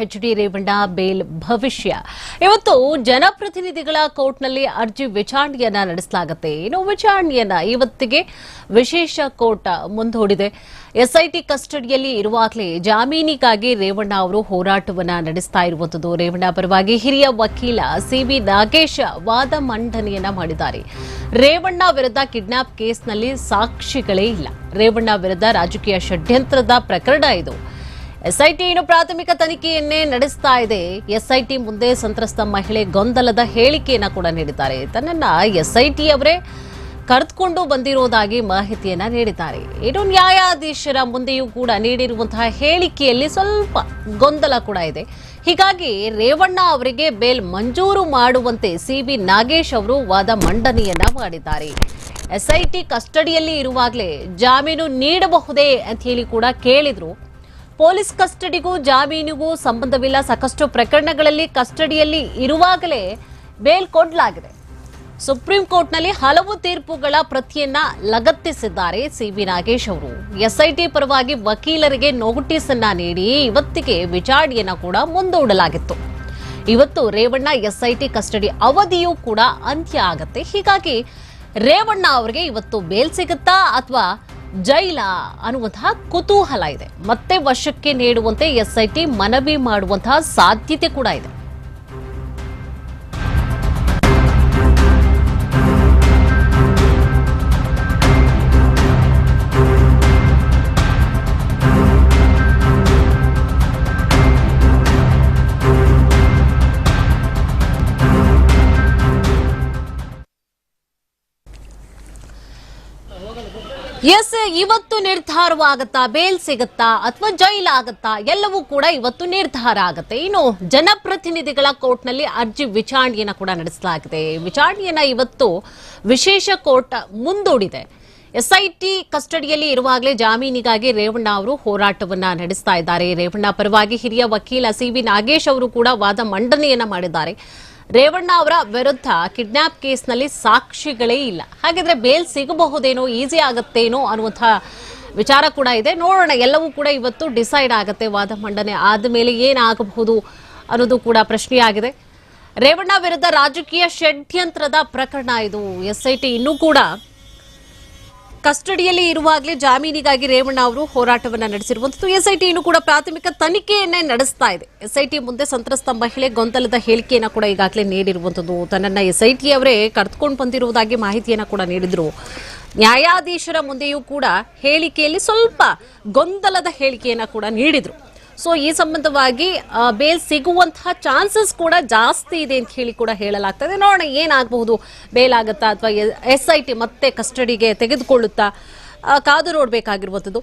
H D Revanna bale ಭವಿಷ್ಯ. ಇವತ್ತು ಜನಪ್ರತಿನಿಧಿಗಳ ಕೋರ್ಟ್ನಲ್ಲಿ ಅರ್ಜಿ ವಿಚಾರಣೆಯನ್ನ ನಡೆಸಲಾಗುತ್ತೆ. ಇನ್ನು ವಿಚಾರಣೆಯನ್ನ ಇವತ್ತಿಗೆ ವಿಶೇಷ ಕೋರ್ಟ್ ಮುಂದೂಡಿದೆ. ಎಸ್ಐಟಿ ಕಸ್ಟಡಿಯಲ್ಲಿ ಇರುವಾಗಲೇ ಜಾಮೀನಿಗಾಗಿ ರೇವಣ್ಣ ಅವರು ಹೋರಾಟವನ್ನ ನಡೆಸ್ತಾ ಇರುವಂತದ್ದು. ರೇವಣ್ಣ ಪರವಾಗಿ ಹಿರಿಯ ವಕೀಲ ಸಿಬಿ ನಾಗೇಶ್ ವಾದ ಮಂಡನೆಯನ್ನ ಮಾಡಿದ್ದಾರೆ. ರೇವಣ್ಣ ವಿರುದ್ಧ ಕಿಡ್ನಾಪ್ ಕೇಸ್ನಲ್ಲಿ ಸಾಕ್ಷಿಗಳೇ ಇಲ್ಲ. ರೇವಣ್ಣ ವಿರುದ್ಧ ರಾಜಕೀಯ ಷಡ್ಯಂತ್ರದ ಪ್ರಕರಣ ಇದು. ಎಸ್ಐಟಿ ಇನ್ನು ಪ್ರಾಥಮಿಕ ತನಿಖೆಯನ್ನೇ ನಡೆಸ್ತಾ ಇದೆ. ಎಸ್ಐಟಿ ಮುಂದೆ ಸಂತ್ರಸ್ತ ಮಹಿಳೆ ಗೊಂದಲದ ಹೇಳಿಕೆಯನ್ನ ಕೂಡ ನೀಡಿದ್ದಾರೆ. ತನ್ನನ್ನ ಎಸ್ಐಟಿ ಅವರೇ ಕರೆದುಕೊಂಡು ಬಂದಿರೋದಾಗಿ ಮಾಹಿತಿಯನ್ನ ನೀಡಿದ್ದಾರೆ. ಇನ್ನು ನ್ಯಾಯಾಧೀಶರ ಮುಂದೆಯೂ ಕೂಡ ನೀಡಿರುವಂತಹ ಹೇಳಿಕೆಯಲ್ಲಿ ಸ್ವಲ್ಪ ಗೊಂದಲ ಕೂಡ ಇದೆ. ಹೀಗಾಗಿ ರೇವಣ್ಣ ಅವರಿಗೆ ಬೇಲ್ ಮಂಜೂರು ಮಾಡುವಂತೆ ಸಿಬಿ ನಾಗೇಶ್ ಅವರು ವಾದ ಮಂಡನೆಯನ್ನ ಮಾಡಿದ್ದಾರೆ. ಎಸ್ಐಟಿ ಕಸ್ಟಡಿಯಲ್ಲಿ ಇರುವಾಗಲೇ ಜಾಮೀನು ನೀಡಬಹುದೇ ಅಂತ ಹೇಳಿ ಕೂಡ ಕೇಳಿದ್ರು. ಪೊಲೀಸ್ ಕಸ್ಟಡಿಗೂ ಜಾಮೀನಿಗೂ ಸಂಬಂಧವಿಲ್ಲ. ಸಾಕಷ್ಟು ಪ್ರಕರಣಗಳಲ್ಲಿ ಕಸ್ಟಡಿಯಲ್ಲಿ ಇರುವಾಗಲೇ ಬೇಲ್ ಕೊಡಲಾಗಿದೆ. ಸುಪ್ರೀಂ ಕೋರ್ಟ್ನಲ್ಲಿ ಹಲವು ತೀರ್ಪುಗಳ ಪ್ರತಿಯನ್ನ ಲಗತ್ತಿಸಿದ್ದಾರೆ ಸಿಬಿ ನಾಗೇಶ್ ಅವರು. ಎಸ್ಐಟಿ ಪರವಾಗಿ ವಕೀಲರಿಗೆ ನೋಟಿಸ್ ಅನ್ನ ನೀಡಿ ಇವತ್ತಿಗೆ ವಿಚಾರಣೆಯನ್ನ ಕೂಡ ಮುಂದೂಡಲಾಗಿತ್ತು. ಇವತ್ತು ರೇವಣ್ಣ ಎಸ್ಐಟಿ ಕಸ್ಟಡಿ ಅವಧಿಯೂ ಕೂಡ ಅಂತ್ಯ ಆಗುತ್ತೆ. ಹೀಗಾಗಿ ರೇವಣ್ಣ ಅವರಿಗೆ ಇವತ್ತು ಬೇಲ್ ಸಿಗುತ್ತಾ ಅಥವಾ ಜೈಲ ಅನ್ನುವಂತಹ ಕುತೂಹಲ ಇದೆ. ಮತ್ತೆ ವಶಕ್ಕೆ ನೀಡುವಂತೆ ಎಸ್ಐಟಿ ಮನವಿ ಮಾಡುವಂತಹ ಸಾಧ್ಯತೆ ಕೂಡ ಇದೆ. ಎಸ್ ಇವತ್ತು ನಿರ್ಧಾರವಾಗತ್ತಾ? ಬೇಲ್ ಸಿಗುತ್ತಾ? ಅಥವಾ ಜೈಲ್ ಆಗತ್ತಾ? ಎಲ್ಲವೂ ಕೂಡ ಇವತ್ತು ನಿರ್ಧಾರ ಆಗುತ್ತೆ. ಇನ್ನು ಜನಪ್ರತಿನಿಧಿಗಳ ಕೋರ್ಟ್ನಲ್ಲಿ ಅರ್ಜಿ ವಿಚಾರಣೆಯನ್ನ ಕೂಡ ನಡೆಸಲಾಗಿದೆ. ವಿಚಾರಣೆಯನ್ನ ಇವತ್ತು ವಿಶೇಷ ಕೋರ್ಟ್ ಮುಂದೂಡಿದೆ. ಎಸ್ಐಟಿ ಕಸ್ಟಡಿಯಲ್ಲಿ ಇರುವಾಗಲೇ ಜಾಮೀನಿಗಾಗಿ ರೇವಣ್ಣ ಅವರು ಹೋರಾಟವನ್ನ ನಡೆಸ್ತಾ ಇದ್ದಾರೆ. ರೇವಣ್ಣ ಪರವಾಗಿ ಹಿರಿಯ ವಕೀಲ ಸಿವಿ ನಾಗೇಶ್ ಅವರು ಕೂಡ ವಾದ ಮಂಡನೆಯನ್ನ ಮಾಡಿದ್ದಾರೆ. ರೇವಣ್ಣ ಅವರ ವಿರುದ್ಧ ಕಿಡ್ನಾಪ್ ಕೇಸ್ನಲ್ಲಿ ಸಾಕ್ಷಿಗಳೇ ಇಲ್ಲ. ಹಾಗಿದ್ರೆ ಬೇಲ್ ಸಿಗಬಹುದೇನೋ, ಈಸಿ ಆಗತ್ತೇನೋ ಅನ್ನುವಂಥ ವಿಚಾರ ಕೂಡ ಇದೆ. ನೋಡೋಣ, ಎಲ್ಲವೂ ಕೂಡ ಇವತ್ತು ಡಿಸೈಡ್ ಆಗುತ್ತೆ. ವಾದ ಮಂಡನೆ ಆದಮೇಲೆ ಏನಾಗಬಹುದು ಅನ್ನೋದು ಕೂಡ ಪ್ರಶ್ನೆಯಾಗಿದೆ. ರೇವಣ್ಣ ವಿರುದ್ಧ ರಾಜಕೀಯ ಷಡ್ಯಂತ್ರದ ಪ್ರಕರಣ ಇದು. ಎಸ್ಐಟಿ ಇನ್ನೂ ಕೂಡ ಕಸ್ಟಡಿಯಲ್ಲಿ ಇರುವಾಗಲೇ ಜಾಮೀನಿಗಾಗಿ ರೇವಣ್ಣ ಅವರು ಹೋರಾಟವನ್ನು ನಡೆಸಿರುವಂತದ್ದು. ಎಸ್ಐಟಿ ಇನ್ನು ಕೂಡ ಪ್ರಾಥಮಿಕ ತನಿಖೆಯನ್ನೇ ನಡೆಸ್ತಾ ಇದೆ. ಎಸ್ಐಟಿ ಮುಂದೆ ಸಂತ್ರಸ್ತ ಮಹಿಳೆ ಗೊಂದಲದ ಹೇಳಿಕೆಯನ್ನು ಕೂಡ ಈಗಾಗಲೇ ನೀಡಿರುವಂತದ್ದು. ತನ್ನನ್ನು ಎಸ್ಐಟಿ ಅವರೇ ಕರೆದುಕೊಂಡು ಬಂದಿರುವುದಾಗಿ ಮಾಹಿತಿಯನ್ನು ಕೂಡ ನೀಡಿದರು. ನ್ಯಾಯಾಧೀಶರ ಮುಂದೆಯೂ ಕೂಡ ಹೇಳಿಕೆಯಲ್ಲಿ ಸ್ವಲ್ಪ ಗೊಂದಲದ ಹೇಳಿಕೆಯನ್ನು ಕೂಡ ನೀಡಿದ್ರು. ಸೊ ಈ ಸಂಬಂಧವಾಗಿ ಬೇಲ್ ಸಿಗುವಂತಹ ಚಾನ್ಸಸ್ ಕೂಡ ಜಾಸ್ತಿ ಇದೆ ಅಂತ ಹೇಳಿ ಕೂಡ ಹೇಳಲಾಗ್ತದೆ. ನೋಡೋಣ ಏನಾಗಬಹುದು. ಬೇಲ್ ಆಗುತ್ತಾ ಅಥವಾ ಎಸ್ ಐ ಟಿ ಮತ್ತೆ ಕಸ್ಟಡಿಗೆ ತೆಗೆದುಕೊಳ್ಳುತ್ತಾ? ಕಾದು ನೋಡಬೇಕಾಗಿರುವಂಥದ್ದು.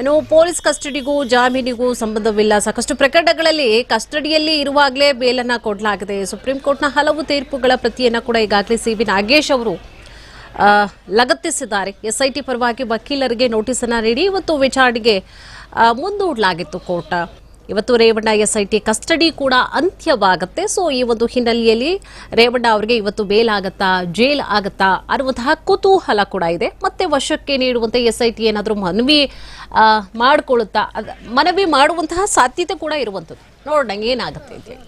ಏನು, ಪೊಲೀಸ್ ಕಸ್ಟಡಿಗೂ ಜಾಮೀನಿಗೂ ಸಂಬಂಧವಿಲ್ಲ. ಸಾಕಷ್ಟು ಪ್ರಕರಣಗಳಲ್ಲಿ ಕಸ್ಟಡಿಯಲ್ಲಿ ಇರುವಾಗಲೇ ಬೇಲನ್ನು ಕೊಡಲಾಗಿದೆ. ಸುಪ್ರೀಂ ಕೋರ್ಟ್ನ ಹಲವು ತೀರ್ಪುಗಳ ಪ್ರತಿಯನ್ನು ಕೂಡ ಈಗಾಗಲೇ ಸಿ ನಾಗೇಶ್ ಅವರು ಲಗತ್ತಿಸಿದ್ದಾರೆ. ಎಸ್ಐಟಿ ಪರವಾಗಿ ವಕೀಲರಿಗೆ ನೋಟಿಸ್ ಅನ್ನ ನೀಡಿ ಇವತ್ತು ವಿಚಾರಣೆಗೆ ಮುಂದೂಡಲಾಗಿತ್ತು ಕೋರ್ಟ್. ಇವತ್ತು ರೇವಣ್ಣ ಎಸ್ಐಟಿ ಕಸ್ಟಡಿ ಕೂಡ ಅಂತ್ಯವಾಗುತ್ತೆ. ಸೊ, ಈ ಒಂದು ಹಿನ್ನೆಲೆಯಲ್ಲಿ ರೇವಣ್ಣ ಅವರಿಗೆ ಇವತ್ತು ಬೇಲ್ ಆಗತ್ತಾ ಜೈಲ್ ಆಗತ್ತಾ ಅನ್ನುವಂತಹ ಕುತೂಹಲ ಕೂಡ ಇದೆ. ಮತ್ತೆ ವಶಕ್ಕೆ ನೀಡುವಂತೆ ಎಸ್ಐಟಿ ಏನಾದರೂ ಮನವಿ ಮಾಡಿಕೊಳ್ಳುತ್ತಾ ಮನವಿ ಮಾಡುವಂತಹ ಸಾಧ್ಯತೆ ಕೂಡ ಇರುವಂಥದ್ದು. ನೋಡೋಣ ಏನಾಗುತ್ತೆ ಅಂತ ಹೇಳಿ.